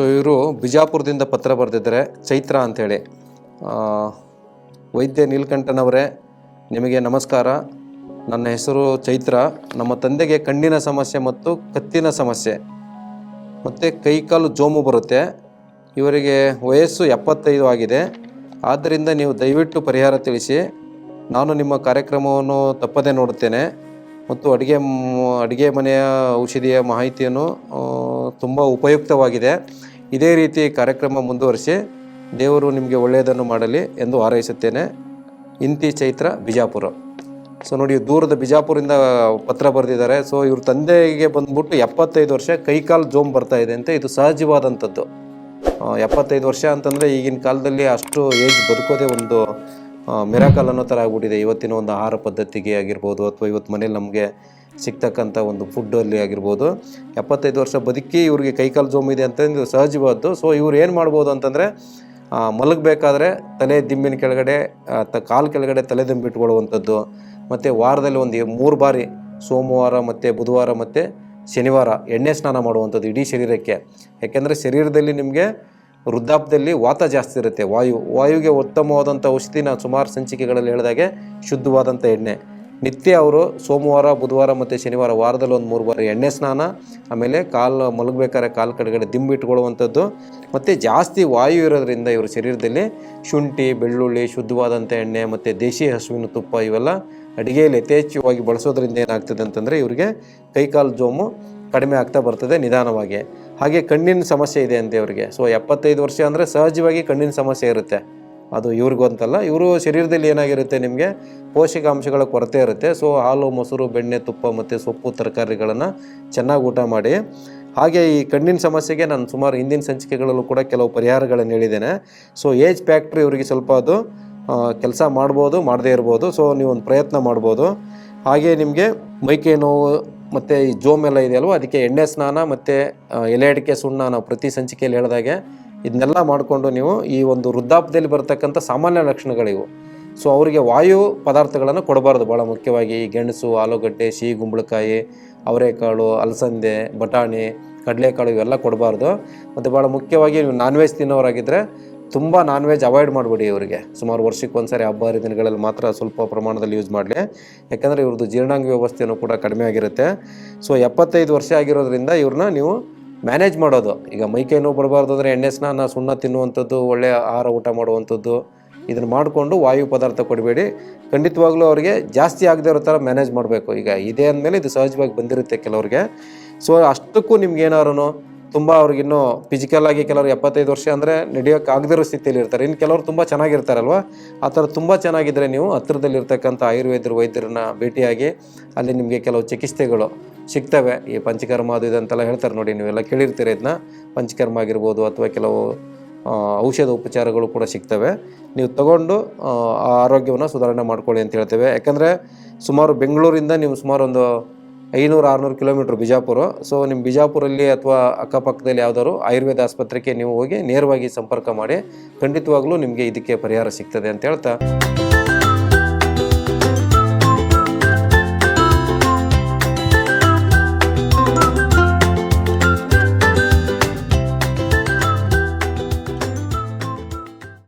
So ಇವರು ಬಿಜಾಪುರದಿಂದ ಪತ್ರ ಬರೆದಿದ್ದಾರೆ. ಚೈತ್ರ ಅಂಥೇಳಿ ವೈದ್ಯ ನೀಲಕಂಠನವರೇ, ನಿಮಗೆ ನಮಸ್ಕಾರ. ನನ್ನ ಹೆಸರು ಚೈತ್ರ. ನಮ್ಮ ತಂದೆಗೆ ಕಣ್ಣಿನ ಸಮಸ್ಯೆ ಮತ್ತು ಕತ್ತಿನ ಸಮಸ್ಯೆ. ಮತ್ತು ಕೈಕಾಲು ಜೋಮು ಬರುತ್ತೆ. ಇವರಿಗೆ ವಯಸ್ಸು ಎಪ್ಪತ್ತೈದು ಆಗಿದೆ. ಆದ್ದರಿಂದ ನೀವು ದಯವಿಟ್ಟು ಪರಿಹಾರ ತಿಳಿಸಿ. ನಾನು ನಿಮ್ಮ ಕಾರ್ಯಕ್ರಮವನ್ನು ತಪ್ಪದೇ ನೋಡುತ್ತೇನೆ. ಮತ್ತು ಅಡುಗೆ ಅಡುಗೆ ಮನೆಯ ಔಷಧಿಯ ಮಾಹಿತಿಯನ್ನು ತುಂಬ ಉಪಯುಕ್ತವಾಗಿದೆ. ಇದೇ ರೀತಿ ಕಾರ್ಯಕ್ರಮ ಮುಂದುವರಿಸಿ ದೇವರು ನಿಮಗೆ ಒಳ್ಳೆಯದನ್ನು ಮಾಡಲಿ ಎಂದು ಹಾರೈಸುತ್ತೇನೆ. ಇಂತಿ ಚೈತ್ರ ಬಿಜಾಪುರ. ಸೊ ನೋಡಿ, ದೂರದ ಬಿಜಾಪುರಿಂದ ಪತ್ರ ಬರೆದಿದ್ದಾರೆ. ಸೊ ಇವ್ರ ತಂದೆಗೆ ಬಂದ್ಬಿಟ್ಟು ಎಪ್ಪತ್ತೈದು ವರ್ಷ ಕೈಕಾಲು ಜೋಮ್ ಬರ್ತಾ ಇದೆ ಅಂತ ಇದು ಸಹಜವಾದಂಥದ್ದು. ಎಪ್ಪತ್ತೈದು ವರ್ಷ ಅಂತಂದರೆ ಈಗಿನ ಕಾಲದಲ್ಲಿ ಅಷ್ಟು ಏಜ್ ಬದುಕೋದೇ ಒಂದು ಮಿರಾಕಲ್ ಅನ್ನೋ ಥರ ಆಗ್ಬಿಟ್ಟಿದೆ. ಇವತ್ತಿನ ಒಂದು ಆಹಾರ ಪದ್ಧತಿಗೆ ಆಗಿರ್ಬೋದು ಅಥವಾ ಇವತ್ತು ಮನೇಲಿ ನಮಗೆ ಸಿಗ್ತಕ್ಕಂಥ ಒಂದು ಫುಡ್ಡಲ್ಲಿ ಆಗಿರ್ಬೋದು. ಎಪ್ಪತ್ತೈದು ವರ್ಷ ಬದುಕಿ ಇವ್ರಿಗೆ ಕೈಕಾಲು ಜೋಮ್ ಇದೆ ಅಂತ ಇದು ಸಹಜವಾದ್ದು. ಸೊ ಇವ್ರು ಏನು ಮಾಡ್ಬೋದು ಅಂತಂದರೆ ಮಲಗಬೇಕಾದ್ರೆ ತಲೆ ದಿಂಬಿನ ಕೆಳಗಡೆ ತ, ಕಾಲು ಕೆಳಗಡೆ ತಲೆ ದಿಂಬು ಇಟ್ಕೊಳ್ಳುವಂಥದ್ದು ಮತ್ತು ವಾರದಲ್ಲಿ ಒಂದು ಮೂರು ಬಾರಿ ಸೋಮವಾರ ಮತ್ತು ಬುಧವಾರ ಮತ್ತು ಶನಿವಾರ ಎಣ್ಣೆ ಸ್ನಾನ ಮಾಡುವಂಥದ್ದು ಇಡೀ ಶರೀರಕ್ಕೆ. ಯಾಕೆಂದರೆ ಶರೀರದಲ್ಲಿ ನಿಮಗೆ ವೃದ್ಧಾಪ್ಯದಲ್ಲಿ ವಾತ ಜಾಸ್ತಿ ಇರುತ್ತೆ. ವಾಯು, ವಾಯುಗೆ ಉತ್ತಮವಾದಂಥ ಔಷಧಿ ನಾನು ಸುಮಾರು ಸಂಚಿಕೆಗಳಲ್ಲಿ ಹೇಳಿದಾಗೆ ಶುದ್ಧವಾದಂಥ ಎಣ್ಣೆ. ನಿತ್ಯ ಅವರು ಸೋಮವಾರ, ಬುಧವಾರ ಮತ್ತು ಶನಿವಾರ ವಾರದಲ್ಲಿ ಒಂದು ಮೂರು ಬಾರಿ ಎಣ್ಣೆ ಸ್ನಾನ, ಆಮೇಲೆ ಕಾಲು ಮಲಗಬೇಕಾದ್ರೆ ಕಾಲು ಕಡೆಗಡೆ ದಿಂಬು ಇಟ್ಕೊಳ್ಳುವಂಥದ್ದು. ಮತ್ತು ಜಾಸ್ತಿ ವಾಯು ಇರೋದ್ರಿಂದ ಇವ್ರ ಶರೀರದಲ್ಲಿ ಶುಂಠಿ, ಬೆಳ್ಳುಳ್ಳಿ, ಶುದ್ಧವಾದಂಥ ಎಣ್ಣೆ ಮತ್ತು ದೇಶಿ ಹಸುವಿನ ತುಪ್ಪ ಇವೆಲ್ಲ ಅಡುಗೆಯಲ್ಲಿ ಯಥೇಚ್ಛವಾಗಿ ಬಳಸೋದ್ರಿಂದ ಏನಾಗ್ತದೆ ಅಂತಂದರೆ ಇವರಿಗೆ ಕೈಕಾಲು ಜೋಮು ಕಡಿಮೆ ಆಗ್ತಾ ಬರ್ತದೆ ನಿಧಾನವಾಗಿ. ಹಾಗೆ ಕಣ್ಣಿನ ಸಮಸ್ಯೆ ಇದೆ ಅಂತೆ ಅವರಿಗೆ. ಸೊ ಎಪ್ಪತ್ತೈದು ವರ್ಷ ಅಂದರೆ ಸಹಜವಾಗಿ ಕಣ್ಣಿನ ಸಮಸ್ಯೆ ಇರುತ್ತೆ. ಅದು ಇವ್ರಿಗೂ ಅಂತಲ್ಲ ಇವರು ಶರೀರದಲ್ಲಿ ಏನಾಗಿರುತ್ತೆ ನಿಮಗೆ? ಪೋಷಕಾಂಶಗಳ ಕೊರತೆ ಇರುತ್ತೆ. ಸೊ ಹಾಲು, ಮೊಸರು, ಬೆಣ್ಣೆ, ತುಪ್ಪ ಮತ್ತು ಸೊಪ್ಪು, ತರಕಾರಿಗಳನ್ನು ಚೆನ್ನಾಗಿ ಊಟ ಮಾಡಿ. ಹಾಗೆ ಈ ಕಣ್ಣಿನ ಸಮಸ್ಯೆಗೆ ನಾನು ಸುಮಾರು ಹಿಂದಿನ ಸಂಚಿಕೆಗಳಲ್ಲೂ ಕೂಡ ಕೆಲವು ಪರಿಹಾರಗಳನ್ನು ಹೇಳಿದ್ದೇನೆ. ಸೊ ಏಜ್ ಫ್ಯಾಕ್ಟ್ರಿ ಇವರಿಗೆ ಸ್ವಲ್ಪ ಅದು ಕೆಲಸ ಮಾಡ್ಬೋದು, ಮಾಡದೇ ಇರ್ಬೋದು. ಸೊ ನೀವು ಒಂದು ಪ್ರಯತ್ನ ಮಾಡ್ಬೋದು. ಹಾಗೆ ನಿಮಗೆ ಮೈಕೈ ನೋವು ಮತ್ತು ಈ ಜೋಮ್ ಎಲ್ಲ ಇದೆಯಲ್ವ? ಅದಕ್ಕೆ ಎಣ್ಣೆ, ಸ್ನಾನ ಮತ್ತು ಎಲೆ ಅಡಿಕೆ, ಸುಣ್ಣ ನಾವು ಪ್ರತಿ ಸಂಚಿಕೆಯಲ್ಲಿ ಹೇಳಿದಾಗೆ ಇದನ್ನೆಲ್ಲ ಮಾಡಿಕೊಂಡು ನೀವು ಈ ಒಂದು ವೃದ್ಧಾಪ್ಯದಲ್ಲಿ ಬರತಕ್ಕಂಥ ಸಾಮಾನ್ಯ ಲಕ್ಷಣಗಳಿವು. ಸೊ ಅವರಿಗೆ ವಾಯು ಪದಾರ್ಥಗಳನ್ನು ಕೊಡಬಾರ್ದು. ಭಾಳ ಮುಖ್ಯವಾಗಿ ಈ ಗೆಣಸು, ಆಲೂಗಡ್ಡೆ, ಸಿಹಿ ಗುಂಬಳಕಾಯಿ, ಅವರೆಕಾಳು, ಅಲಸಂದೆ, ಬಟಾಣಿ, ಕಡಲೆಕಾಳು ಇವೆಲ್ಲ ಕೊಡಬಾರ್ದು. ಮತ್ತು ಭಾಳ ಮುಖ್ಯವಾಗಿ ನೀವು ನಾನ್ ವೆಜ್ ತಿನ್ನೋರಾಗಿದ್ದರೆ ತುಂಬ ನಾನ್ ವೆಜ್ ಅವಾಯ್ಡ್ ಮಾಡಿಬಿಡಿ ಇವರಿಗೆ. ಸುಮಾರು ವರ್ಷಕ್ಕೆ ಒಂದ್ಸರಿ ಹಬ್ಬ, ಹರಿದಿನಗಳಲ್ಲಿ ಮಾತ್ರ ಸ್ವಲ್ಪ ಪ್ರಮಾಣದಲ್ಲಿ ಯೂಸ್ ಮಾಡಲಿ. ಯಾಕಂದರೆ ಇವ್ರದ್ದು ಜೀರ್ಣಾಂಗ ವ್ಯವಸ್ಥೆಯೂ ಕೂಡ ಕಡಿಮೆ ಆಗಿರುತ್ತೆ. ಸೊ ಎಪ್ಪತ್ತೈದು ವರ್ಷ ಆಗಿರೋದ್ರಿಂದ ಇವ್ರನ್ನ ನೀವು ಮ್ಯಾನೇಜ್ ಮಾಡೋದು. ಈಗ ಮೈಕೈ ನೋವು ಬರಬಾರ್ದು ಅಂದರೆ ಎಣ್ಣೆ ಸ್ನಾನ, ಸುಣ್ಣ ತಿನ್ನುವಂಥದ್ದು ಒಳ್ಳೆಯ ಆಹಾರ ಊಟ ಮಾಡುವಂಥದ್ದು ಇದನ್ನು ಮಾಡಿಕೊಂಡು ವಾಯು ಪದಾರ್ಥ ಕೊಡಬೇಡಿ. ಖಂಡಿತವಾಗ್ಲೂ ಅವರಿಗೆ ಜಾಸ್ತಿ ಆಗದೆ ಇರೋ ಥರ ಮ್ಯಾನೇಜ್ ಮಾಡಬೇಕು. ಈಗ ಇದೆ ಅಂದಮೇಲೆ ಇದು ಸಹಜವಾಗಿ ಬಂದಿರುತ್ತೆ ಕೆಲವರಿಗೆ. ಸೊ ಅಷ್ಟಕ್ಕೂ ನಿಮ್ಗೆ ಏನಾರು ತುಂಬ ಅವ್ರಿಗಿನ್ನೂ ಫಿಸಿಕಲ್ ಆಗಿ ಕೆಲವರು ಎಪ್ಪತ್ತೈದು ವರ್ಷ ಅಂದರೆ ನಡೆಯೋಕೆ ಆಗದಿರೋ ಸ್ಥಿತಿಯಲ್ಲಿ ಇರ್ತಾರೆ. ಇನ್ನು ಕೆಲವರು ತುಂಬ ಚೆನ್ನಾಗಿರ್ತಾರಲ್ವ? ಆ ಥರ ತುಂಬ ಚೆನ್ನಾಗಿದ್ದರೆ ನೀವು ಹತ್ತಿರದಲ್ಲಿರ್ತಕ್ಕಂಥ ಆಯುರ್ವೇದ್ರ ವೈದ್ಯರನ್ನ ಭೇಟಿಯಾಗಿ ಅಲ್ಲಿ ನಿಮಗೆ ಕೆಲವು ಚಿಕಿತ್ಸೆಗಳು ಸಿಗ್ತವೆ. ಈ ಪಂಚಕರ್ಮ ಅದು ಇದಂತೆಲ್ಲ ಹೇಳ್ತಾರೆ ನೋಡಿ, ನೀವೆಲ್ಲ ಕೇಳಿರ್ತೀರಿ ಇದನ್ನ. ಪಂಚಕರ್ಮ ಆಗಿರ್ಬೋದು ಅಥವಾ ಕೆಲವು ಔಷಧ ಉಪಚಾರಗಳು ಕೂಡ ಸಿಗ್ತವೆ. ನೀವು ತಗೊಂಡು, ಆ, ಆರೋಗ್ಯವನ್ನು ಸುಧಾರಣೆ ಮಾಡ್ಕೊಳ್ಳಿ ಅಂತ ಹೇಳ್ತೇವೆ. ಯಾಕಂದರೆ ಸುಮಾರು ಬೆಂಗಳೂರಿಂದ ನೀವು ಸುಮಾರು ಒಂದು ಐನೂರು, ಆರುನೂರು ಕಿಲೋಮೀಟ್ರ್ ಬಿಜಾಪುರ. ಸೊ ನಿಮ್ಮ ಬಿಜಾಪುರಲ್ಲಿ ಅಥವಾ ಅಕ್ಕಪಕ್ಕದಲ್ಲಿ ಯಾವುದಾದ್ರು ಆಯುರ್ವೇದ ಆಸ್ಪತ್ರೆಗೆ ನೀವು ಹೋಗಿ ನೇರವಾಗಿ ಸಂಪರ್ಕ ಮಾಡಿ, ಖಂಡಿತವಾಗ್ಲೂ ನಿಮಗೆ ಇದಕ್ಕೆ ಪರಿಹಾರ ಸಿಗ್ತದೆ ಅಂತ ಹೇಳ್ತಾ.